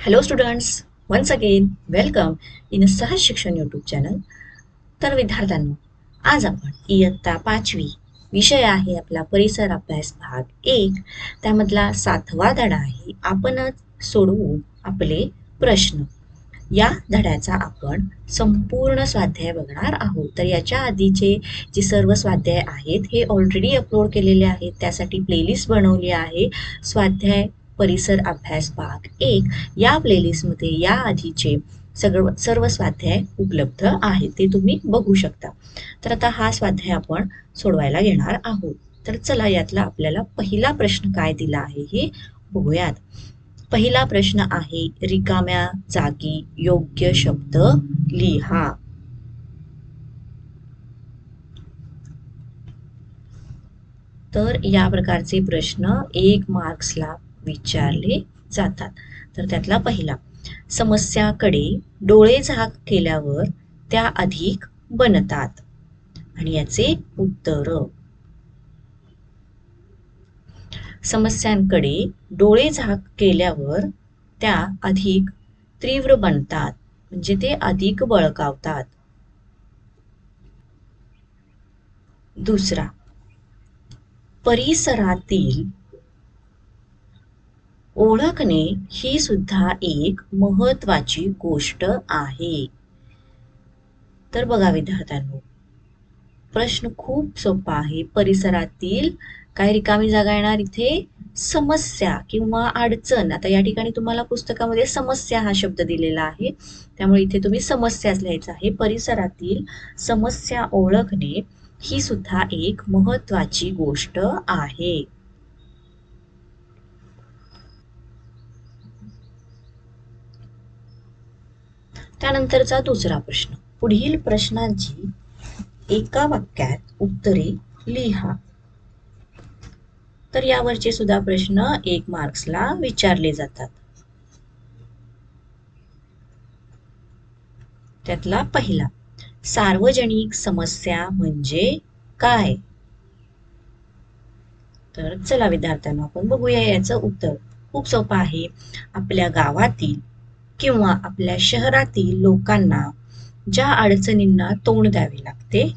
Hello students once again welcome in Sahaj Shikshan YouTube channel तर विद्यार्थ्यांनो आज आपण इयत्ता पाचवी विषय आहे आपला परिसर अभ्यास भाग एक. त्यामधला सातवा धडा आहे आपणच सोडवू आपले प्रश्न. या धड्याचा आपण संपूर्ण स्वाध्याय बघणार आहोत. तर याच्या आधीचे जे सर्व स्वाध्याय आहेत हे ऑलरेडी अपलोड केलेले आहेत. त्यासाठी प्लेलिस्ट बनवली आहे. स्वाध्याय परिसर अभ्यास भाग एक या प्लेलिस्टमध्ये या आधीचे सर्व स्वाध्याय उपलब्ध आहेत ते तुम्ही बघू शकता. तर आता हा स्वाध्याय आपण सोडवायला घेणार आहोत. तर चला यातला आपल्याला पहिला प्रश्न काय दिला आहे हे बघूयात. पहिला प्रश्न आहे रिकाम्या जागी योग्य शब्द लिहा. तर या प्रकारचे प्रश्न एक मार्क्सला विचारले जातात. तर त्यातला पहिला समस्याकडे डोळे झाक केल्यावर त्या अधिक बनतात. आणि याचे उत्तर समस्यांकडे डोळे झाक केल्यावर त्या अधिक तीव्र बनतात म्हणजे ते अधिक बळकावतात. दुसरा परिसरातील ओळखणे ही सुद्धा एक महत्वाची गोष्ट आहे. तर बघा विद्यार्थ्यांनो प्रश्न खूप सोपा आहे. परिसरातील काही रिकामी जागा येणार इथे समस्या किंवा अडचण. आता या ठिकाणी तुम्हाला पुस्तकामध्ये समस्या हा शब्द दिलेला आहे. त्यामुळे इथे तुम्ही समस्याच लिहायचा आहे. परिसरातील समस्या ओळखणे ही सुद्धा एक महत्वाची गोष्ट आहे. त्यानंतरचा दुसरा प्रश्न. पुढील प्रश्नांची एका वाक्यात उत्तरे लिहा. तर यावरचे सुद्धा प्रश्न एक मार्क्सला विचारले जातात. त्यातला पहिला सार्वजनिक समस्या म्हणजे काय? तर चला विद्यार्थ्यांना आपण बघूया याचं उत्तर. खूप सोपं आहे. आपल्या गावातील किंवा आपल्या शहरातील लोकांना ज्या अडचणींना तोंड द्यावे लागते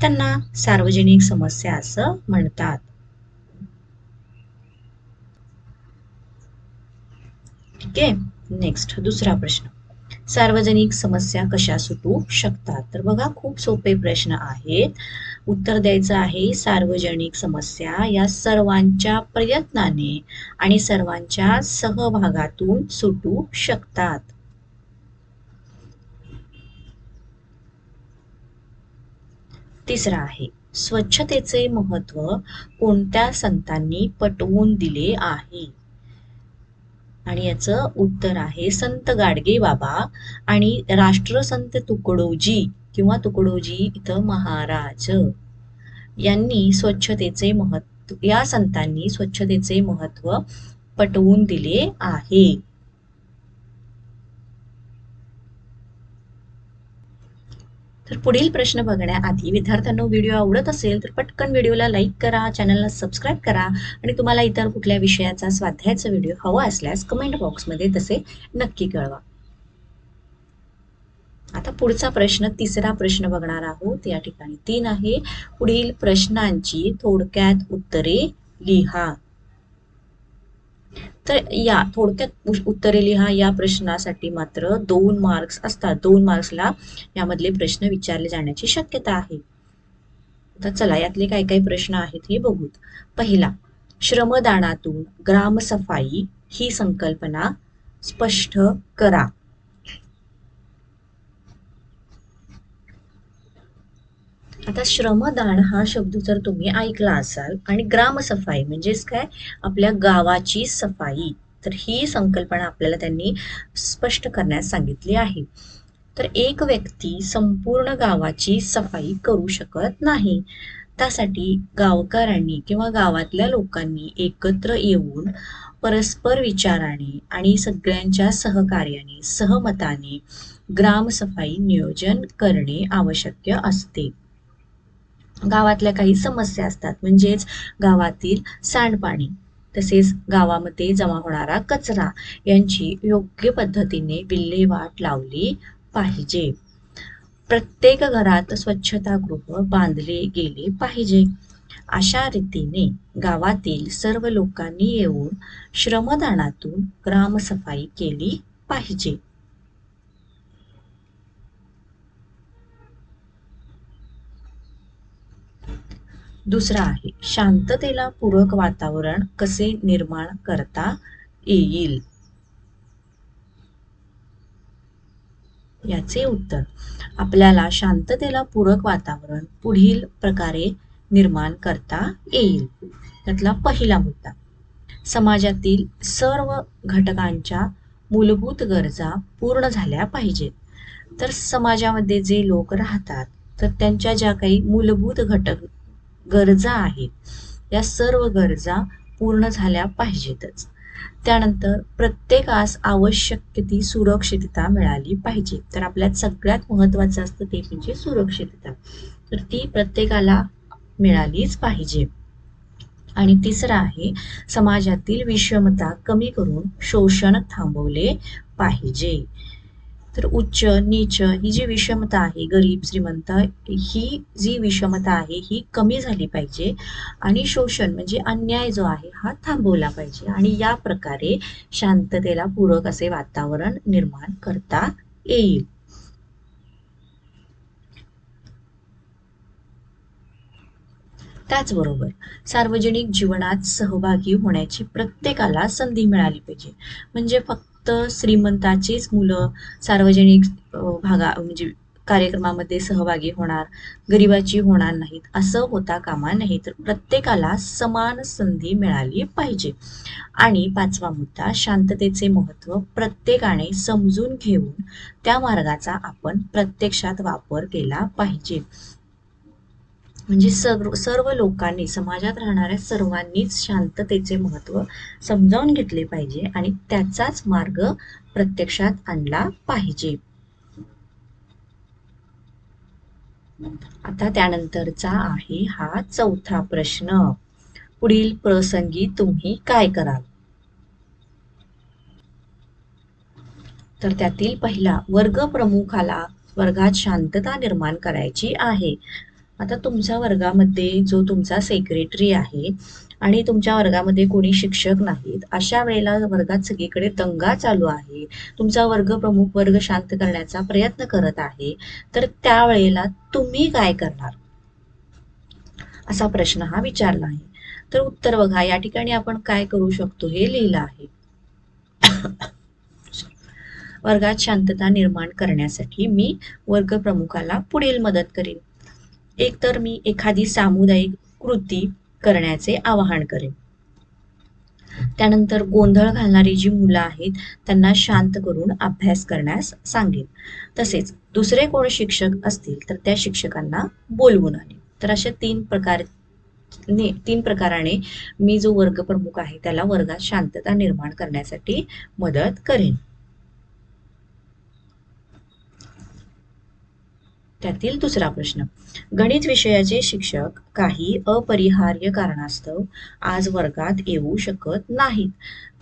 त्यांना सार्वजनिक समस्या असं म्हणतात. ठीक आहे नेक्स्ट दुसरा प्रश्न. सार्वजनिक समस्या कशा सुटू शकतात? तर बघा खूप सोपे प्रश्न आहेत. उत्तर द्यायचं आहे सार्वजनिक समस्या या सर्वांच्या प्रयत्नाने आणि सर्वांच्या सहभागातून सुटू शकतात. तिसरा आहे स्वच्छतेचे महत्त्व कोणत्या संतांनी पटवून दिले आहे? आणि याचं उत्तर आहे संत गाडगे बाबा आणि राष्ट्रसंत तुकडोजी किंवा तुकडोजी इथं महाराज. यांनी स्वच्छतेचे महत्त्व या संतांनी स्वच्छतेचे महत्त्व पटवून दिले आहे. तर पुढील प्रश्न बघण्याआधी विद्यार्थ्यांना व्हिडिओ आवडत असेल तर पटकन व्हिडिओला लाईक करा चॅनलला सबस्क्राईब करा आणि तुम्हाला इतर कुठल्या विषयाचा स्वाध्यायाचा व्हिडिओ हवा असल्यास कमेंट बॉक्समध्ये तसे नक्की कळवा. आता पुढचा प्रश्न तिसरा प्रश्न बघणार आहोत. या ठिकाणी तीन आहे. पुढील प्रश्नांची थोडक्यात उत्तरे लिहा. तर या थोडक्यात उत्तरे लिहा. या प्रश्नासाठी मात्र दोन मार्क्स असतात. दोन मार्क्सला यामधले प्रश्न विचारले जाण्याची शक्यता आहे. तर चला यातले काय काय प्रश्न आहेत हे बघूत. पहिला श्रमदानातून ग्रामसफाई ही संकल्पना स्पष्ट करा. आता श्रमदान हा शब्द जर तुम्ही ऐकला असाल आणि ग्रामसफाई म्हणजेच काय? आपल्या गावाची सफाई. तर ही संकल्पना आपल्याला त्यांनी स्पष्ट करण्यास सांगितली आहे. तर एक व्यक्ती संपूर्ण गावाची सफाई करू शकत नाही. त्यासाठी गावकऱ्यांनी किंवा गावातल्या लोकांनी एकत्र येऊन परस्पर विचाराने आणि सगळ्यांच्या सहकार्याने सहमताने ग्रामसफाई नियोजन करणे आवश्यक असते. गावातल्या काही समस्या असतात म्हणजेच गावातील सांडपाणी तसेच गावामध्ये जमा होणारा कचरा यांची योग्य पद्धतीने विल्हेवाट लावली पाहिजे. प्रत्येक घरात स्वच्छतागृह बांधले गेले पाहिजे. अशा रीतीने गावातील सर्व लोकांनी येऊन श्रमदानातून ग्रामसफाई केली पाहिजे. दुसरा आहे शांततेला पूरक वातावरण कसे निर्माण करता येईल? याचे उत्तर आपल्याला शांततेला पूरक वातावरण पुढील प्रकारे निर्माण करता येईल. त्यातला पहिला मुद्दा समाजातील सर्व घटकांच्या मूलभूत गरजा पूर्ण झाल्या पाहिजेत. तर समाजामध्ये जे लोक राहतात तर त्यांच्या ज्या काही मूलभूत घटक गरजा आहेत. या सर्व गरजा पूर्ण झाल्या पाहिजेतच. त्यानंतर प्रत्येकास आवश्यक ती सुरक्षितता मिळाली पाहिजे. तर आपल्यात सगळ्यात महत्वाचं असतं ते म्हणजे सुरक्षितता. तर ती प्रत्येकाला मिळालीच पाहिजे. आणि तिसरं आहे समाजातील विषमता कमी करून शोषण थांबवले पाहिजे. तर उच्च नीच ही जी विषमता आहे गरीब श्रीमंत ही जी विषमता आहे ही कमी झाली पाहिजे. आणि शोषण म्हणजे अन्याय जो आहे हा थांबवला पाहिजे. आणि या प्रकारे शांततेला पूरक असे वातावरण निर्माण करता येईल. त्याचबरोबर सार्वजनिक जीवनात सहभागी होण्याची प्रत्येकाला संधी मिळाली पाहिजे. म्हणजे फक्त श्रीमंताचीच मुलं सार्वजनिक भागा म्हणजे कार्यक्रमामध्ये सहभागी होणार गरिबाची होणार नाहीत असं होता कामा नाही तर प्रत्येकाला समान संधी मिळाली पाहिजे. आणि पाचवा मुद्दा शांततेचे महत्त्व प्रत्येकाने समजून घेऊन त्या मार्गाचा आपण प्रत्यक्षात वापर केला पाहिजे. म्हणजे सर्व सर्व लोकांनी समाजात राहणाऱ्या सर्वांनीच शांततेचे महत्त्व समजावून घेतले पाहिजे आणि त्याचाच मार्ग प्रत्यक्षात आणला पाहिजे. आता त्यानंतरचा आहे हा चौथा प्रश्न. पुढील प्रसंगी तुम्ही काय कराल? तर त्यातील पहिला वर्ग प्रमुखाला वर्गात शांतता निर्माण करायची आहे. आता तुमच्या वर्गामध्ये जो तुमचा सेक्रेटरी आहे आणि तुमच्या वर्गामध्ये कोणी शिक्षक नाहीत अशा वेळेला वर्गात सगळीकडे दंगा चालू आहे. तुमचा वर्ग प्रमुख वर्ग शांत करण्याचा प्रयत्न करत आहे. तर त्यावेळेला तुम्ही काय करणार? असा प्रश्न हा विचारला आहे. तर उत्तर बघा या ठिकाणी आपण काय करू शकतो हे लिहिलं आहे. वर्गात शांतता निर्माण करण्यासाठी मी वर्ग प्रमुखाला पुढील मदत करेन. एकतर मी एखादी सामुदायिक कृती करण्याचे आवाहन करेन. त्यानंतर गोंधळ घालणारी जी मुलं आहेत त्यांना शांत करून अभ्यास करण्यास सांगेन. तसेच दुसरे कोण शिक्षक असतील तर त्या शिक्षकांना बोलवून आणेन. तर अशा तीन प्रकार ने तीन प्रकाराने मी जो वर्ग प्रमुख आहे त्याला वर्गात शांतता निर्माण करण्यासाठी मदत करेन. त्यातील दुसरा प्रश्न. गणित विषयाचे शिक्षक काही अपरिहार्य कारणास्तव आज वर्गात येऊ शकत नाहीत.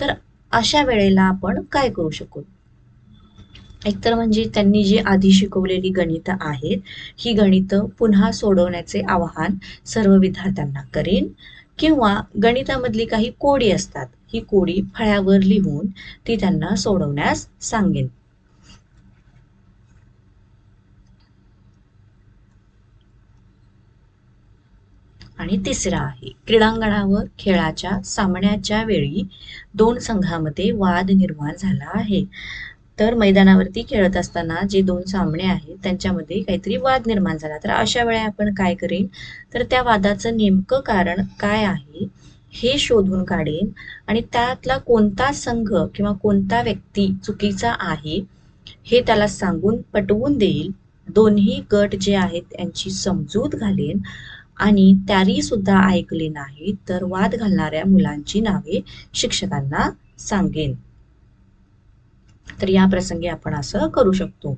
तर अशा वेळेला आपण काय करू शकू? एकतर म्हणजे त्यांनी जी आधी शिकवलेली गणित आहेत ही गणित पुन्हा सोडवण्याचे आवाहन सर्व विद्यार्थ्यांना करेन. किंवा गणितामधली काही कोडी असतात ही कोडी फळ्यावर लिहून ती त्यांना सोडवण्यास सांगेन. आणि तिसरा आहे. क्रीडांगणावर खेळाच्या सामन्याच्या वेळी दोन संघामध्ये वाद निर्माण झाला आहे. तर मैदानावरती खेळत असताना जे दोन सामने आहेत त्यांच्यामध्ये काहीतरी वाद निर्माण झाला. तर अशा वेळी आपण काय करेन? तर त्या वादाचं नेमकं कारण काय आहे हे शोधून काढेन. आणि त्यातला कोणता संघ किंवा कोणता व्यक्ती चुकीचा आहे हे त्याला सांगून पटवून देईल. दोन्ही गट जे आहेत त्यांची समजूत घालेन. आणि त्यारी सुद्धा ऐकले नाही तर वाद घालणाऱ्या मुलांची नावे शिक्षकांना सांगेन. तर या प्रसंगी आपण असं करू शकतो.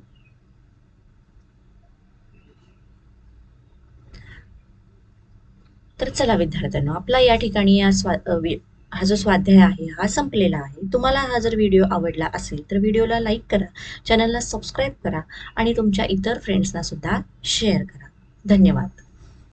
तर चला विद्यार्थ्यांना आपला या ठिकाणी या स्वा हा जो स्वाध्याय आहे हा संपलेला आहे. तुम्हाला हा जर व्हिडिओ आवडला असेल तर व्हिडिओला लाईक करा चॅनलला सबस्क्राईब करा आणि तुमच्या इतर फ्रेंड्सना सुद्धा शेअर करा. धन्यवाद.